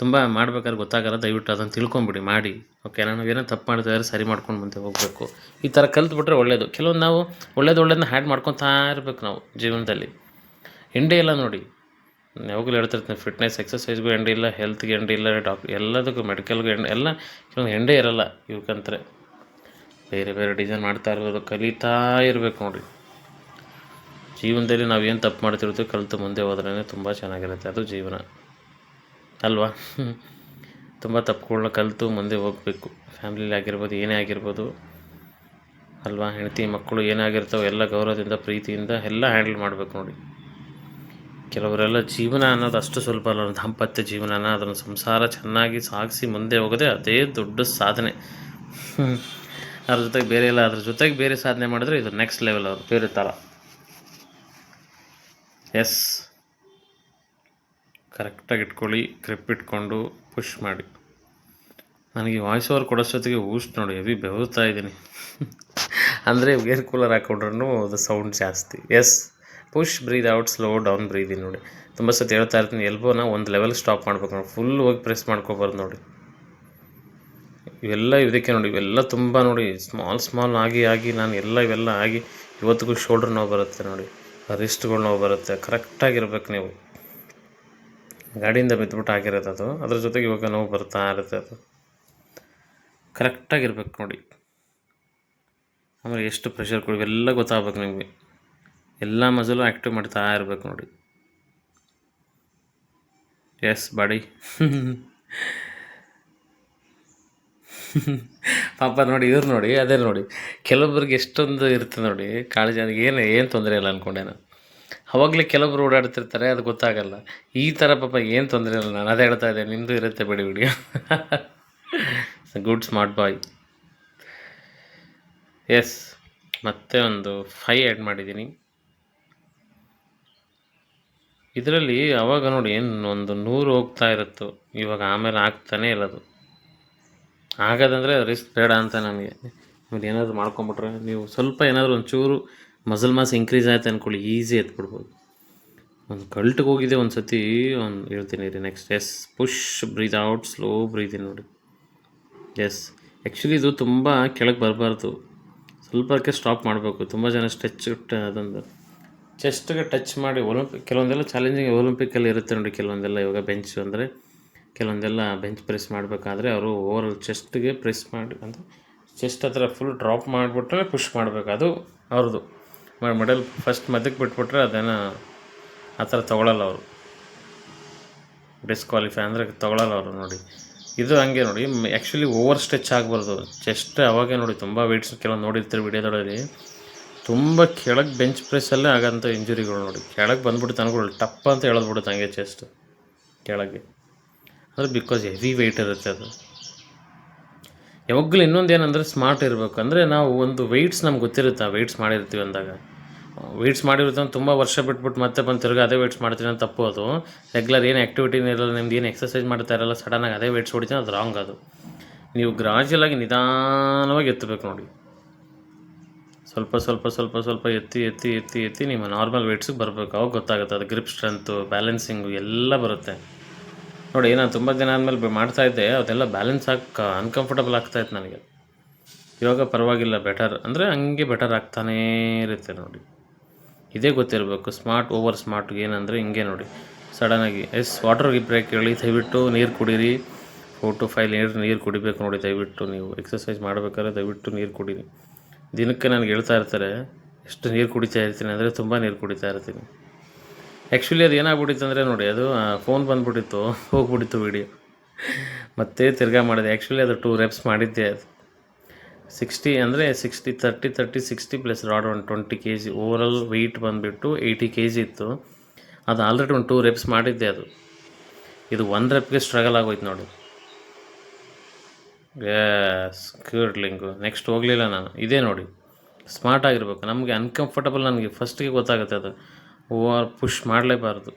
ತುಂಬ ಮಾಡ್ಬೇಕಾದ್ರೆ ಗೊತ್ತಾಗಲ್ಲ, ದಯವಿಟ್ಟು ಅದನ್ನು ತಿಳ್ಕೊಂಬಿಡಿ, ಮಾಡಿ. ಓಕೆ ನಾನು ಏನೋ ತಪ್ಪು ಮಾಡಿದ್ರೆ ಸರಿ ಮಾಡ್ಕೊಂಡು ಮುಂದೆ ಹೋಗಬೇಕು. ಈ ಥರ ಕಲ್ತ್ಬಿಟ್ರೆ ಒಳ್ಳೆಯದು ಕೆಲವೊಂದು ನಾವು ಒಳ್ಳೇದು ಒಳ್ಳೇದನ್ನ ಹ್ಯಾಡ್ ಮಾಡ್ಕೊತಾ ಇರಬೇಕು ನಾವು ಜೀವನದಲ್ಲಿ. ಎಂಡೇ ಇಲ್ಲ ನೋಡಿ ಯಾವಾಗಲೂ ಹೇಳ್ತಿರ್ತೀನಿ ಫಿಟ್ನೆಸ್ ಎಕ್ಸಸೈಸ್ಗೂ ಎಂಡ್ ಇಲ್ಲ ಹೆಲ್ತ್ಗೆ ಎಂಡ್ ಇಲ್ಲ ಡಾಕ್ ಎಲ್ಲದಕ್ಕೂ ಮೆಡಿಕಲ್ಗೂ ಎಂಡ್ ಎಲ್ಲ ಕೆಲವೊಂದು ಎಂಡೇ ಇರಲ್ಲ ಇವಕ್ಕಂತಾರೆ ಬೇರೆ ಬೇರೆ ಡಿಸೈನ್ ಮಾಡ್ತಾ ಇರ್ಬೋದು ಕಲಿತಾ ಇರಬೇಕು ನೋಡಿ ಜೀವನದಲ್ಲಿ ನಾವು ಏನು ತಪ್ಪು ಮಾಡ್ತಿರ್ತೀವಿ ಕಲಿತು ಮುಂದೆ ಹೋದ್ರೇ ತುಂಬ ಚೆನ್ನಾಗಿರುತ್ತೆ, ಅದು ಜೀವನ. ಅಲ್ವಾ? ತುಂಬ ತಪ್ಪುಗಳನ್ನ ಕಲಿತು ಮುಂದೆ ಹೋಗಬೇಕು. ಫ್ಯಾಮ್ಲಿಲಿ ಆಗಿರ್ಬೋದು, ಏನೇ ಆಗಿರ್ಬೋದು. ಅಲ್ವಾ? ಹೆಂಡತಿ ಮಕ್ಕಳು ಏನೇ ಆಗಿರ್ತಾವೆ ಎಲ್ಲ ಗೌರವದಿಂದ, ಪ್ರೀತಿಯಿಂದ ಎಲ್ಲ ಹ್ಯಾಂಡಲ್ ಮಾಡಬೇಕು ನೋಡಿ ಕೆಲವರೆಲ್ಲ ಜೀವನ ಅನ್ನೋದು ಅಷ್ಟು ಸ್ವಲ್ಪ ಅಲ್ಲ ದಾಂಪತ್ಯ ಜೀವನನ ಅದನ್ನು ಸಂಸಾರ ಚೆನ್ನಾಗಿ ಸಾಗಿಸಿ ಮುಂದೆ ಹೋಗೋದೇ ಅದೇ ದೊಡ್ಡ ಸಾಧನೆ. ಅದ್ರ ಜೊತೆಗೆ ಬೇರೆ ಇಲ್ಲ, ಅದ್ರ ಜೊತೆಗೆ ಬೇರೆ ಸಾಧನೆ ಮಾಡಿದ್ರೆ ಇದು ನೆಕ್ಸ್ಟ್ ಲೆವೆಲ್ ಅವರು, ಬೇರೆ ಥರ ಎಸ್ ಕರೆಕ್ಟಾಗಿ ಇಟ್ಕೊಳ್ಳಿ ಕ್ರಿಪ್ ಇಟ್ಕೊಂಡು ಪುಷ್ ಮಾಡಿ. ನನಗೆ ವಾಯ್ಸ್ ಓವರ್ ಕೊಡೋಷ್ಟೊತ್ತಿಗೆ ಊಸ್ಟ್ ನೋಡಿ, ಹೆವಿ ಬೆವರ್ತಾ ಇದ್ದೀನಿ. ಅಂದರೆ ಏರ್ ಕೂಲರ್ ಹಾಕೊಂಡ್ರೂ ಅದು ಸೌಂಡ್ ಜಾಸ್ತಿ. Yes push, breathe out, slow down, breathe ನೋಡಿ. ತುಂಬ ಸತಿ ಹೇಳ್ತಾ ಇರ್ತೀನಿ, ಎಲ್ಬೋನ ಒಂದು ಲೆವೆಲ್ ಸ್ಟಾಪ್ ಮಾಡ್ಬೇಕು ನೋಡಿ. ಫುಲ್ ಹೋಗಿ ಪ್ರೆಸ್ ಮಾಡ್ಕೋಬಾರ್ದು ನೋಡಿ. ಇವೆಲ್ಲ ಇದಕ್ಕೆ ನೋಡಿ, ಇವೆಲ್ಲ ತುಂಬ ನೋಡಿ ಸ್ಮಾಲ್ ಸ್ಮಾಲ್ ಆಗಿ ಆಗಿ, ನಾನು ಎಲ್ಲ ಇವೆಲ್ಲ ಆಗಿ ಇವತ್ತಿಗೂ ಶೋಲ್ಡ್ರ್ ನೋವು ಬರುತ್ತೆ ನೋಡಿ. ರಿಸ್ಟ್ಗಳು ನೋವು ಬರುತ್ತೆ ಕರೆಕ್ಟಾಗಿರ್ಬೇಕು ನೀವು. ಗಾಡಿಯಿಂದ ಬಿದ್ದುಬಿಟ್ಟು ಆಗಿರೋದು ಅದು. ಅದ್ರ ಜೊತೆಗೆ ಇವಾಗ ನೋವು ಬರ್ತಾ ಇರುತ್ತೆ ಅದು. ಕರೆಕ್ಟಾಗಿರ್ಬೇಕು ನೋಡಿ. ಆಮೇಲೆ ಎಷ್ಟು ಪ್ರೆಷರ್ ಕೊಡಿ, ಇವೆಲ್ಲ ಗೊತ್ತಾಗ್ಬೇಕು ನಿಮಗೆ. ಎಲ್ಲ ಮಜಲು ಆ್ಯಕ್ಟಿವ್ ಮಾಡ್ತಾ ಇರಬೇಕು ನೋಡಿ. ಎಸ್ ಬಾಡಿ ಪಾಪ ನೋಡಿ, ಇವ್ರು ನೋಡಿ, ಅದೇ ನೋಡಿ. ಕೆಲವೊಬ್ರಿಗೆ ಎಷ್ಟೊಂದು ಇರುತ್ತೆ ನೋಡಿ, ಕಾಳಜಿ ನನಗೆ ಏನು ಏನು ತೊಂದರೆ ಇಲ್ಲ ಅಂದ್ಕೊಂಡೆ ನಾನು. ಅವಾಗಲೇ ಕೆಲವೊಬ್ರು ಓಡಾಡ್ತಿರ್ತಾರೆ, ಅದು ಗೊತ್ತಾಗಲ್ಲ. ಈ ಥರ ಪಾಪ ಏನು ತೊಂದರೆ ಇಲ್ಲ, ನಾನು ಅದೇ ಹೇಳ್ತಾ ಇದ್ದೆ ನಿಮ್ಮದು ಇರುತ್ತೆ ಬಿಡಿ video good smart boy yes ಮತ್ತೆ ಒಂದು ಫೈ ಆ್ಯಡ್ ಮಾಡಿದ್ದೀನಿ. ಇದರಲ್ಲಿ ಅವಾಗ ನೋಡಿ ಒಂದು ನೂರು ಹೋಗ್ತಾ ಇರುತ್ತೆ. ಇವಾಗ ಆಮೇಲೆ ಆಗ್ತಾನೇ ಇಲ್ಲ ಅದು. ಆಗೋದಂದರೆ ರಿಸ್ಕ್ ಬೇಡ ಅಂತ ನನಗೆ ನೀವು ಏನಾದರೂ ಮಾಡ್ಕೊಂಬಿಟ್ರೆ ನೀವು ಸ್ವಲ್ಪ ಏನಾದರೂ ಒಂಚೂರು ಮಸಲ್ ಮಾಸ್ ಇನ್ಕ್ರೀಸ್ ಆಯಿತು ಅಂದ್ಕೊಳ್ಳಿ ಈಸಿ ಎತ್ಬಿಡ್ಬೋದು. ಒಂದು ಕಲ್ಟಿಗೆ ಹೋಗಿದೆ ಒಂದು ಸತಿ ಒಂದು ಹೇಳ್ತೀನಿ ರೀ next yes push breathe out slow in ನೋಡಿ. ಎಸ್ ಆ್ಯಕ್ಚುಲಿ ಇದು ತುಂಬ ಕೆಳಗೆ ಬರಬಾರ್ದು. ಸ್ವಲ್ಪಕ್ಕೆ ಸ್ಟಾಪ್ ಮಾಡಬೇಕು. ತುಂಬ ಜನ ಸ್ಟ್ರೆಚ್ ಅದೊಂದು. ಚೆಸ್ಟ್ಗೆ ಟಚ್ ಮಾಡಿ ಒಲಿಂಪಿಕ್ ಕೆಲವೊಂದೆಲ್ಲ ಚಾಲೆಂಜಿಂಗ್ ಒಲಿಂಪಿಕಲ್ಲಿ ಇರುತ್ತೆ ನೋಡಿ, ಕೆಲವೊಂದೆಲ್ಲ ಇವಾಗ ಬೆಂಚ್ ಅಂದರೆ, ಕೆಲವೊಂದೆಲ್ಲ ಬೆಂಚ್ ಪ್ರೆಸ್ ಮಾಡಬೇಕಾದ್ರೆ ಅವರು ಓವರಲ್ ಚೆಸ್ಟ್ಗೆ ಪ್ರೆಸ್ ಮಾಡಿ, ಅಂದರೆ ಚೆಸ್ಟ್ ಹತ್ರ ಫುಲ್ ಡ್ರಾಪ್ ಮಾಡಿಬಿಟ್ರೆ ಪುಷ್ ಮಾಡಬೇಕು, ಅದು ಅವ್ರದ್ದು. ಮೆಡಲ್ ಫಸ್ಟ್ ಮಧ್ಯಕ್ಕೆ ಬಿಟ್ಬಿಟ್ರೆ ಅದೇನು ಆ ಥರ ತೊಗೊಳಲ್ಲ ಅವರು. ಡಿಸ್ಕ್ವಾಲಿಫೈ ಅಂದರೆ ತೊಗೊಳಲ್ಲ ಅವರು ನೋಡಿ. ಇದು ಹಂಗೆ ನೋಡಿ ಆ್ಯಕ್ಚುಲಿ ಓವರ್ ಸ್ಟ್ರೆಚ್ ಆಗಬಾರ್ದು. ಚೆಸ್ಟ್ ಅವಾಗೇ ನೋಡಿ, ತುಂಬ ವೆಯ್ಟ್ಸ್ ಕೆಲವೊಂದು ನೋಡಿರ್ತೀರಿ ವಿಡಿಯೋದೊಳಗೆ ತುಂಬ ಕೆಳಗೆ ಬೆಂಚ್ ಪ್ರೆಸ್ಸಲ್ಲೇ ಆಗೋಂಥ ಇಂಜುರಿಗಳು ನೋಡಿ. ಕೆಳಗೆ ಬಂದ್ಬಿಟ್ಟು ಅನ್ಕೊಳ್ಳಿ ಟಪ್ಪ ಅಂತ ಎಳೆದ್ಬಿಡುತ್ತೆ ಹಂಗೆ ಚೆಸ್ಟ್ ಕೆಳಗೆ. ಅಂದರೆ ಬಿಕಾಸ್ ಹೆವಿ ವೆಯ್ಟ್ ಇರುತ್ತೆ ಅದು. ಯಾವಾಗಲೂ ಇನ್ನೊಂದು ಏನಂದರೆ ಸ್ಮಾರ್ಟ್ ಇರಬೇಕು. ಅಂದರೆ ನಾವು ಒಂದು ವೆಯ್ಟ್ಸ್ ನಮ್ಗೆ ಗೊತ್ತಿರುತ್ತೆ ವೆಯ್ಟ್ಸ್ ಮಾಡಿರ್ತೀವಿ ಅಂದಾಗ. ವೆಯ್ಟ್ಸ್ ಮಾಡಿರುತ್ತೆ ತುಂಬ ವರ್ಷ ಬಿಟ್ಬಿಟ್ಟು ಮತ್ತೆ ಬಂದು ತಿರ್ಗಿ ಅದೇ ವೆಯ್ಟ್ಸ್ ಮಾಡ್ತೀನಿ ಅಂತ ತಪ್ಪು ಅದು. ರೆಗ್ಯುಲರ್ ಏನು ಆ್ಯಕ್ಟಿವಿಟಿನೂ ಇರಲ್ಲ, ನಿಮ್ದು ಏನು ಎಕ್ಸಸೈಸ್ ಮಾಡ್ತಾ ಇರಲ್ಲ ಸಡನ್ನಾಗಿ ಅದೇ ವೆಯ್ಟ್ಸ್ ಹೊಡಿತೀನಿ ಅದು ರಾಂಗ್ ಅದು. ನೀವು ಗ್ರಾಜುಯಲಾಗಿ ನಿಧಾನವಾಗಿ ಎತ್ತಬೇಕು ನೋಡಿ. ಸ್ವಲ್ಪ ಸ್ವಲ್ಪ ಸ್ವಲ್ಪ ಸ್ವಲ್ಪ ಎತ್ತಿ ಎತ್ತಿ ಎತ್ತಿ ಎತ್ತಿ ನಿಮ್ಮ ನಾರ್ಮಲ್ ವೇಟ್ಸಿಗೆ ಬರಬೇಕು. ಅವಾಗ ಗೊತ್ತಾಗುತ್ತೆ. ಅದು ಗ್ರಿಪ್ ಸ್ಟ್ರೆಂತು ಬ್ಯಾಲೆನ್ಸಿಂಗು ಎಲ್ಲ ಬರುತ್ತೆ. ನೋಡಿ ನಾನು ತುಂಬ ದಿನ ಆದಮೇಲೆ ಮಾಡ್ತಾ ಇದ್ದೆ. ಅದೆಲ್ಲ ಬ್ಯಾಲೆನ್ಸ್ ಹಾಕಿ ಅನ್ಕಂಫರ್ಟಬಲ್ ಆಗ್ತಾಯಿತ್ತು ನನಗೆ. ಇವಾಗ ಪರವಾಗಿಲ್ಲ. ಬೆಟರ್ ಅಂದರೆ ಹಂಗೆ ಬೆಟರ್ ಆಗ್ತಾನೇ ಇರುತ್ತೆ ನೋಡಿ. ಇದೇ ಗೊತ್ತಿರಬೇಕು. ಸ್ಮಾರ್ಟ್ ಓವರ್ ಸ್ಮಾರ್ಟ್ ಏನಂದರೆ ಹಿಂಗೆ ನೋಡಿ. ಸಡನ್ನಾಗಿ ಎಸ್ ವಾಟರ್ ಬ್ರೇಕ್ ಹೇಳಿ, ದಯವಿಟ್ಟು ನೀರು ಕುಡೀರಿ. ಫೋರ್ ಟು ಫೈವ್ ನೀರು ನೀರು ಕುಡಿಬೇಕು ನೋಡಿ. ದಯವಿಟ್ಟು ನೀವು ಎಕ್ಸಸೈಸ್ ಮಾಡಬೇಕಾದ್ರೆ ದಯವಿಟ್ಟು ನೀರು ಕುಡೀರಿ. ದಿನಕ್ಕೆ ನನಗೆ ಹೇಳ್ತಾ ಇರ್ತಾರೆ, ಎಷ್ಟು ನೀರು ಕುಡಿತಾ ಇರ್ತೀನಿ ಅಂದರೆ ತುಂಬ ನೀರು ಕುಡಿತಾ ಇರ್ತೀನಿ. ಆ್ಯಕ್ಚುಲಿ ಅದು ಏನಾಗ್ಬಿಟ್ಟಿತ್ತು ಅಂದರೆ ನೋಡಿ, ಅದು ಫೋನ್ ಬಂದುಬಿಟ್ಟಿತ್ತು, ಹೋಗ್ಬಿಟ್ಟಿತ್ತು ವಿಡಿಯೋ ಮತ್ತೆ ತಿರ್ಗಾ ಮಾಡಿದೆ. ಆ್ಯಕ್ಚುಲಿ ಅದು ಟೂ ರೆಪ್ಸ್ ಮಾಡಿದ್ದೆ ಅದು. ಸಿಕ್ಸ್ಟಿ ಅಂದರೆ sixty thirty thirty sixty plus rod ಒಂದು twenty K G overall weight ಬಂದುಬಿಟ್ಟು ಏಯ್ಟಿ ಕೆ ಜಿ ಇತ್ತು. ಅದು ಆಲ್ರೆಡಿ ಒಂದು ಟೂ ರೆಪ್ಸ್ ಮಾಡಿದ್ದೆ ಅದು. ಇದು ಒಂದು ರೆಪ್ಗೆ ಸ್ಟ್ರಗಲ್ ಆಗೋಯ್ತು ನೋಡಿ. ಎಸ್ ಲಿಂಗು ನೆಕ್ಸ್ಟ್ ಹೋಗಲಿಲ್ಲ ನಾನು. ಇದೇ ನೋಡಿ. ಸ್ಮಾರ್ಟ್ ಆಗಿರ್ಬೇಕು. ನಮಗೆ ಅನ್ಕಂಫರ್ಟಬಲ್ ನನಗೆ ಫಸ್ಟಿಗೆ ಗೊತ್ತಾಗುತ್ತೆ ಅದು. ಓವರ್ ಪುಷ್ ಮಾಡಲೇಬಾರ್ದು.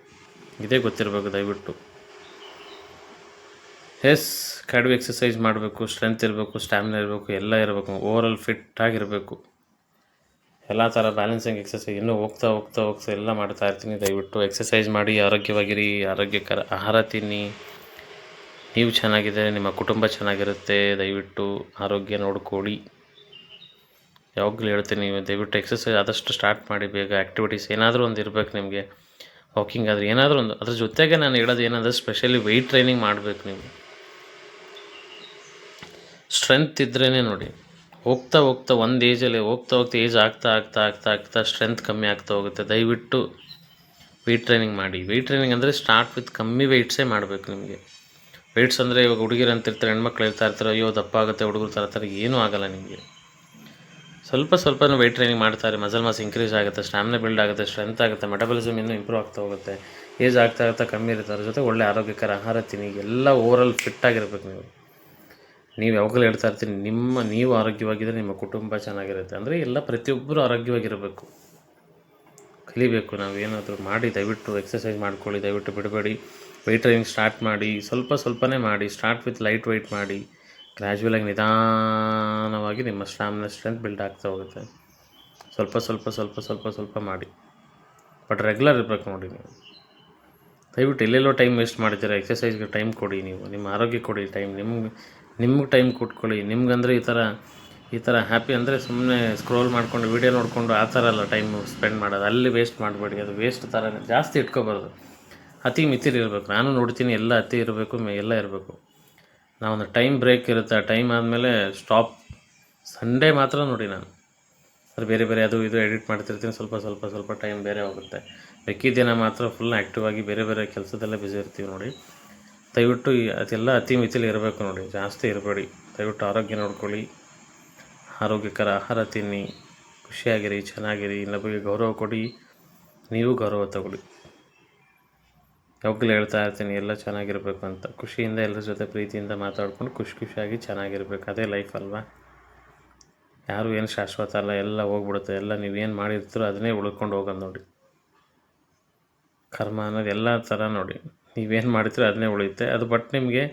ಇದೇ ಗೊತ್ತಿರಬೇಕು ದಯವಿಟ್ಟು. ಎಸ್ ಕಡಿಮೆ ಎಕ್ಸಸೈಸ್ ಮಾಡಬೇಕು ಸ್ಟ್ರೆಂತ್ ಇರಬೇಕು ಸ್ಟ್ಯಾಮಿನಾ ಇರಬೇಕು, ಎಲ್ಲ ಇರಬೇಕು. ಓವರಾಲ್ ಫಿಟ್ ಆಗಿರಬೇಕು. ಎಲ್ಲ ಥರ ಬ್ಯಾಲೆನ್ಸಿಂಗ್ ಎಕ್ಸಸೈಸ್ ಇನ್ನೂ ಹೋಗ್ತಾ ಹೋಗ್ತಾ ಹೋಗ್ತಾ ಎಲ್ಲ ಮಾಡ್ತಾ ಇರ್ತೀನಿ. ದಯವಿಟ್ಟು ಎಕ್ಸಸೈಸ್ ಮಾಡಿ, ಆರೋಗ್ಯವಾಗಿರಿ, ಆರೋಗ್ಯಕರ ಆಹಾರ ತಿನ್ನಿ. ನೀವು ಚೆನ್ನಾಗಿದ್ದರೆ ನಿಮ್ಮ ಕುಟುಂಬ ಚೆನ್ನಾಗಿರುತ್ತೆ, ದಯವಿಟ್ಟು ಆರೋಗ್ಯ ನೋಡ್ಕೊಳ್ಳಿ. ಯಾವಾಗಲೂ ಹೇಳ್ತೀನಿ, ನೀವು ದಯವಿಟ್ಟು ಎಕ್ಸಸೈಸ್ ಆದಷ್ಟು ಸ್ಟಾರ್ಟ್ ಮಾಡಿ, ಬೇಗ ಆ್ಯಕ್ಟಿವಿಟೀಸ್ ಏನಾದರೂ ಒಂದು ಇರಬೇಕು ನಿಮಗೆ. ವಾಕಿಂಗ್ ಆದರೆ ಏನಾದರೂ ಒಂದು, ಅದ್ರ ಜೊತೆಗೆ ನಾನು ಹೇಳೋದು ಏನಾದರೂ ಸ್ಪೆಷಲಿ ವೆಯ್ಟ್ ಟ್ರೈನಿಂಗ್ ಮಾಡಬೇಕು ನೀವು. ಸ್ಟ್ರೆಂತ್ ಇದ್ರೇ ನೋಡಿ, ಹೋಗ್ತಾ ಹೋಗ್ತಾ ಒಂದು ಏಜಲ್ಲಿ ಹೋಗ್ತಾ ಹೋಗ್ತಾ ಏಜ್ ಆಗ್ತಾ ಆಗ್ತಾ ಆಗ್ತಾ ಆಗ್ತಾ ಸ್ಟ್ರೆಂತ್ ಕಮ್ಮಿ ಆಗ್ತಾ ಹೋಗುತ್ತೆ. ದಯವಿಟ್ಟು ವೆಯ್ಟ್ ಟ್ರೈನಿಂಗ್ ಮಾಡಿ. ವೆಯ್ಟ್ ಟ್ರೈನಿಂಗ್ ಅಂದರೆ ಸ್ಟಾರ್ಟ್ ವಿತ್ ಕಮ್ಮಿ ವೆಯ್ಟ್ಸೇ ಮಾಡಬೇಕು ನಿಮಗೆ. ವೆಯ್ಟ್ಸ್ ಅಂದರೆ ಇವಾಗ ಹುಡುಗಿರು ಅಂತಿರ್ತಾರೆ ಹೆಣ್ಮಕ್ಳು ಹೇಳ್ತಾ ಇರ್ತಾರೆ, ಅಯ್ಯೋ ದಪ್ಪ ಆಗುತ್ತೆ ಹುಡುಗರು ಥರ ಥರ ಏನೂ ಆಗಲ್ಲ ನಿಮಗೆ. ಸ್ವಲ್ಪ ಸ್ವಲ್ಪ ವೆಯ್ಟ್ ಟ್ರೈನಿಂಗ್ ಮಾಡ್ತಾರೆ ಮಸಲ್ ಮಾಸ್ ಇನ್ಕ್ರೀಸ್ ಆಗುತ್ತೆ ಸ್ಟ್ಯಾಮಿನಾ ಬಿಲ್ಡ್ ಆಗುತ್ತೆ ಸ್ಟ್ರೆಂತ್ ಆಗುತ್ತೆ ಮೆಟಬಲಿಸಮ್ ಇನ್ನೂ ಇಂಪ್ರೂವ್ ಆಗ್ತಾ ಹೋಗುತ್ತೆ. ಏಜ್ ಆಗ್ತಾ ಆಗ್ತಾ ಕಮ್ಮಿ ಇರುತ್ತೆ ಅದ್ರ ಜೊತೆ ಒಳ್ಳೆ ಆರೋಗ್ಯಕರ ಆಹಾರ ತಿನ್ನಿ, ಎಲ್ಲ ಓವರಾಲ್ ಫಿಟ್ ಆಗಿರ್ಬೇಕು ನೀವು. ನೀವು ಯಾವಾಗಲೂ ಹೇಳ್ತಾ ಇರ್ತೀನಿ, ನಿಮ್ಮ, ನೀವು ಆರೋಗ್ಯವಾಗಿದ್ದರೆ ನಿಮ್ಮ ಕುಟುಂಬ ಚೆನ್ನಾಗಿರುತ್ತೆ. ಅಂದರೆ ಎಲ್ಲ ಪ್ರತಿಯೊಬ್ಬರು ಆರೋಗ್ಯವಾಗಿರಬೇಕು. ಕಲಿಬೇಕು ನಾವು ಏನಾದರೂ ಮಾಡಿ, ದಯವಿಟ್ಟು ಎಕ್ಸಸೈಸ್ ಮಾಡ್ಕೊಳ್ಳಿ, ದಯವಿಟ್ಟು ಬಿಡಬೇಡಿ. ವೆಯ್ಟ್ ಟ್ರೈನಿಂಗ್ ಸ್ಟಾರ್ಟ್ ಮಾಡಿ, ಸ್ವಲ್ಪ ಸ್ವಲ್ಪನೇ ಮಾಡಿ, ಸ್ಟಾರ್ಟ್ ವಿತ್ ಲೈಟ್ ವೆಯ್ಟ್ ಮಾಡಿ ಗ್ರ್ಯಾಜುವಲಾಗಿ ನಿಧಾನವಾಗಿ ನಿಮ್ಮ ಸ್ಟ್ಯಾಮಿನ ಸ್ಟ್ರೆಂತ್ ಬಿಲ್ಡ್ ಆಗ್ತಾ ಹೋಗುತ್ತೆ. ಸ್ವಲ್ಪ ಸ್ವಲ್ಪ ಸ್ವಲ್ಪ ಸ್ವಲ್ಪ ಸ್ವಲ್ಪ ಮಾಡಿ. ಬಟ್ ರೆಗ್ಯುಲರ್ ಇರಬೇಕು ನೋಡಿ ನೀವು. ದಯವಿಟ್ಟು ಎಲ್ಲೆಲ್ಲೋ ಟೈಮ್ ವೇಸ್ಟ್ ಮಾಡಿದ್ದೀರಾ ಎಕ್ಸಸೈಸ್ಗೆ ಟೈಮ್ ಕೊಡಿ ನೀವು. ನಿಮ್ಮ ಆರೋಗ್ಯ ಕೊಡಿ ಟೈಮ್ ನಿಮ್ಗೆ ನಿಮ್ಗೆ ಟೈಮ್ ಕೊಟ್ಕೊಳ್ಳಿ. ನಿಮ್ಗಂದರೆ ಈ ಥರ ಈ ಥರ ಹ್ಯಾಪಿ ಅಂದರೆ ಸುಮ್ಮನೆ ಸ್ಕ್ರೋಲ್ ಮಾಡ್ಕೊಂಡು ವೀಡಿಯೋ ನೋಡಿಕೊಂಡು ಆ ಥರ ಅಲ್ಲ ಟೈಮು ಸ್ಪೆಂಡ್ ಮಾಡೋದು. ಅಲ್ಲಿ ವೇಸ್ಟ್ ಮಾಡಬೇಡಿ. ಅದು ವೇಸ್ಟ್ ಥರ ಜಾಸ್ತಿ ಇಟ್ಕೋಬಾರ್ದು. ಅತಿ ಮಿತಿರಿ ಇರಬೇಕು. ನಾನು ನೋಡ್ತೀನಿ, ಎಲ್ಲ ಅತಿ ಇರಬೇಕು ಎಲ್ಲ ಇರಬೇಕು. ನಾವೊಂದು ಟೈಮ್ ಬ್ರೇಕ್ ಇರುತ್ತೆ. ಆ ಟೈಮ್ ಆದಮೇಲೆ ಸ್ಟಾಪ್. ಸಂಡೇ ಮಾತ್ರ ನೋಡಿ ನಾನು. ಅದು ಬೇರೆ ಬೇರೆ ಅದು ಇದು ಎಡಿಟ್ ಮಾಡ್ತಿರ್ತೀನಿ. ಸ್ವಲ್ಪ ಸ್ವಲ್ಪ ಸ್ವಲ್ಪ ಟೈಮ್ ಬೇರೆ ಹೋಗುತ್ತೆ. ದಿನ ಮಾತ್ರ ಫುಲ್ ಆ್ಯಕ್ಟಿವ್ ಆಗಿ ಬೇರೆ ಬೇರೆ ಕೆಲಸದಲ್ಲೇ ಬ್ಯುಸಿ ಇರ್ತೀವಿ ನೋಡಿ. ದಯವಿಟ್ಟು ಅದೆಲ್ಲ ಅತಿ ಮಿತಿಲಿ ಇರಬೇಕು ನೋಡಿ. ಜಾಸ್ತಿ ಇರಬೇಡಿ. ದಯವಿಟ್ಟು ಆರೋಗ್ಯ ನೋಡ್ಕೊಳ್ಳಿ. ಆರೋಗ್ಯಕರ ಆಹಾರ ತಿನ್ನಿ. ಖುಷಿಯಾಗಿರಿ, ಚೆನ್ನಾಗಿರಿ. ಇನ್ನೊಬ್ಬರಿಗೆ ಗೌರವ ಕೊಡಿ. ನೀವು ಗೌರವ ತಗೊಳ್ಳಿ. ಯಾವಾಗಲೂ ಹೇಳ್ತಾ ಇರ್ತೀನಿ, ಎಲ್ಲ ಚೆನ್ನಾಗಿರಬೇಕು ಅಂತ. ಖುಷಿಯಿಂದ ಎಲ್ಲರ ಜೊತೆ ಪ್ರೀತಿಯಿಂದ ಮಾತಾಡ್ಕೊಂಡು ಖುಷಿ ಖುಷಿಯಾಗಿ ಚೆನ್ನಾಗಿರ್ಬೇಕು. ಅದೇ ಲೈಫ್ ಅಲ್ವಾ? ಯಾರು ಏನು ಶಾಶ್ವತ ಅಲ್ಲ, ಎಲ್ಲ ಹೋಗ್ಬಿಡುತ್ತೆ. ಎಲ್ಲ ನೀವೇನು ಮಾಡಿರ್ತೀರೋ ಅದನ್ನೇ ಉಳ್ಕೊಂಡು ಹೋಗೋದು ನೋಡಿ. ಕರ್ಮ ಅನ್ನೋದು ಎಲ್ಲ ಥರ ನೋಡಿ. ನೀವೇನು ಮಾಡ್ತೀರೋ ಅದನ್ನೇ ಉಳಿಯುತ್ತೆ. ಅದು ಬಟ್ ನಿಮಗೆ,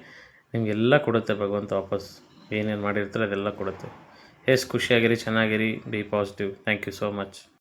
ನಿಮಗೆಲ್ಲ ಕೊಡುತ್ತೆ ಭಗವಂತ ವಾಪಸ್. ಏನೇನು ಮಾಡಿರ್ತೀರೋ ಅದೆಲ್ಲ ಕೊಡುತ್ತೆ. ಎಸ್, ಖುಷಿಯಾಗಿರಿ, ಚೆನ್ನಾಗಿರಿ be positive thank you so much